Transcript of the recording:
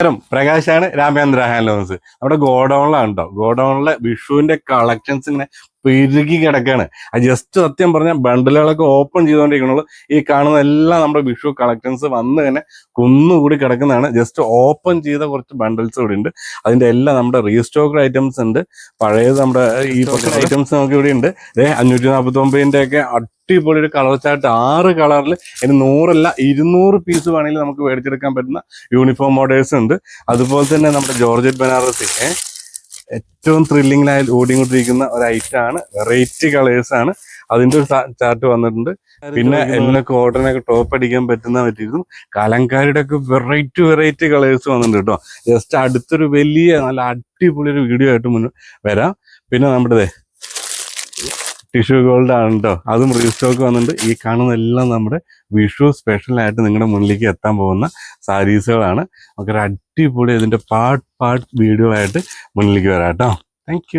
നമസ്കാരം. പ്രകാശാണ് രാമേന്ദ്ര ഹാൻഡ്ലൂംസ് നമ്മുടെ ഗോഡൌണിലാണ് കേട്ടോ ഗോഡൌണിലെ വിഷുവിന്റെ കളക്ഷൻസ് ഇങ്ങനെ പെരുകി കിടക്കാണ്. ആ ജസ്റ്റ് സത്യം പറഞ്ഞാൽ ബണ്ടിലുകളൊക്കെ ഓപ്പൺ ചെയ്തുകൊണ്ടിരിക്കണുള്ളൂ ഈ കാണുന്ന എല്ലാം നമ്മുടെ വിഷു കളക്ഷൻസ് വന്ന് തന്നെ കുന്നുകൂടി കിടക്കുന്നതാണ്. ജസ്റ്റ് ഓപ്പൺ ചെയ്ത കുറച്ച് ബണ്ടിൽസ് ഇവിടെ ഉണ്ട്. അതിന്റെ എല്ലാം നമ്മുടെ റീസ്റ്റോക്ഡ് ഐറ്റംസ് ഉണ്ട്. പഴയത് നമ്മുടെ ഈ ഐറ്റംസ് നമുക്ക് ഇവിടെ ഉണ്ട്. അഞ്ഞൂറ്റി നാൽപ്പത്തി ഒമ്പതിന്റെ ഒക്കെ അടിപൊളി ഒരു കളർ ചാർട്ട് ആറ് കളറിൽ ഇനി നൂറല്ല ഇരുന്നൂറ് പീസ് വേണമെങ്കിൽ നമുക്ക് മേടിച്ചെടുക്കാൻ പറ്റുന്ന യൂണിഫോം മോഡേഴ്സ് ഉണ്ട്. അതുപോലെ തന്നെ നമ്മുടെ ജോർജറ്റ് ബനാറസി ഏറ്റവും ത്രില്ലിംഗിലായി ഓടിക്കൊണ്ടിരിക്കുന്ന ഒരു ഐറ്റം ആണ്. വെറൈറ്റി കളേഴ്സ് ആണ്. അതിന്റെ ഒരു ചാർട്ട് വന്നിട്ടുണ്ട്. പിന്നെ എല്ലാ കോട്ടനൊക്കെ ടോപ്പ് അടിക്കാൻ പറ്റുന്ന പറ്റിയിരുന്നു കലങ്കാരിയുടെ ഒക്കെ വെറൈറ്റി വെറൈറ്റി കളേഴ്സ് വന്നിട്ടുണ്ട് കേട്ടോ. ജസ്റ്റ് അടുത്തൊരു വലിയ നല്ല അടിപൊളി ഒരു വീഡിയോ ആയിട്ട് മുന്നേ വരാം. പിന്നെ നമ്മുടെ ടിഷ്യൂ ഗോൾഡ് ആണ് അതും റീസ്റ്റോക്ക് വന്നിട്ടുണ്ട്. ഈ കാണുന്ന എല്ലാം നമ്മുടെ വിഷു സ്പെഷ്യലായിട്ട് നിങ്ങളുടെ മുന്നിലേക്ക് എത്താൻ പോകുന്ന സാരീസുകളാണ്. നമുക്കൊരു അടിപൊളി ഇതിന്റെ പാർട്ട് പാർട്ട് വീഡിയോ ആയിട്ട് മുന്നിലേക്ക് വരാം കേട്ടോ. താങ്ക്